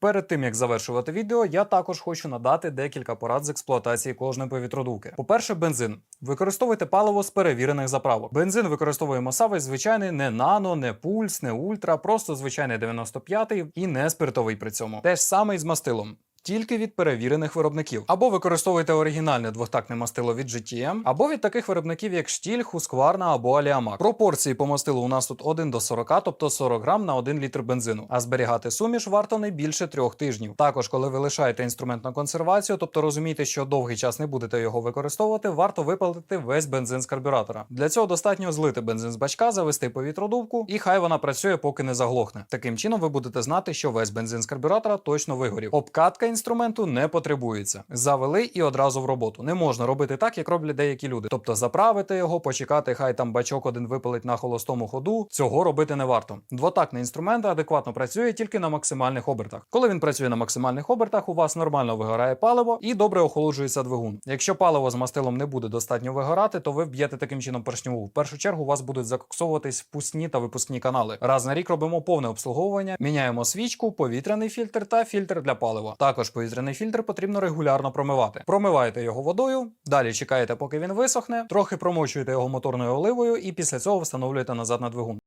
Перед тим як завершувати відео, я також хочу надати декілька порад з експлуатації кожної повітродувки. По-перше, бензин. Використовуйте паливо з перевірених заправок. Бензин використовуємо савий звичайний, не нано, не пульс, не ультра, просто звичайний 95-й і не спиртовий при цьому. Те ж саме і з мастилом. Тільки від перевірених виробників. Або використовуйте оригінальне двохтактне мастило від GTM, або від таких виробників, як Штіль, Husqvarna або Аліамак. Пропорції по мастилу у нас тут 1 до 40, тобто 40 грам на 1 літр бензину. А зберігати суміш варто не більше трьох тижнів. Також, коли ви лишаєте інструмент на консервацію, тобто розумієте, що довгий час не будете його використовувати, варто випалити весь бензин з карбюратора. Для цього достатньо злити бензин з бачка, завести повітродувку, і хай вона працює, поки не заглохне. Таким чином ви будете знати, що весь бензин з карбюратора точно вигорів. Обкатка інструменту не потребується. Завели і одразу в роботу. Не можна робити так, як роблять деякі люди. Тобто заправити його, почекати, хай там бачок один випалить на холостому ходу. Цього робити не варто. Двотактний інструмент адекватно працює тільки на максимальних обертах. Коли він працює на максимальних обертах, у вас нормально вигорає паливо і добре охолоджується двигун. Якщо паливо з мастилом не буде достатньо вигорати, то ви вб'єте таким чином поршньову. В першу чергу у вас будуть закоксовуватись впускні та випускні канали. Раз на рік робимо повне обслуговування, міняємо свічку, повітряний фільтр та фільтр для палива. Також повітряний фільтр потрібно регулярно промивати. Промиваєте його водою, далі чекаєте, поки він висохне, трохи промочуєте його моторною оливою, і після цього встановлюєте назад на двигун.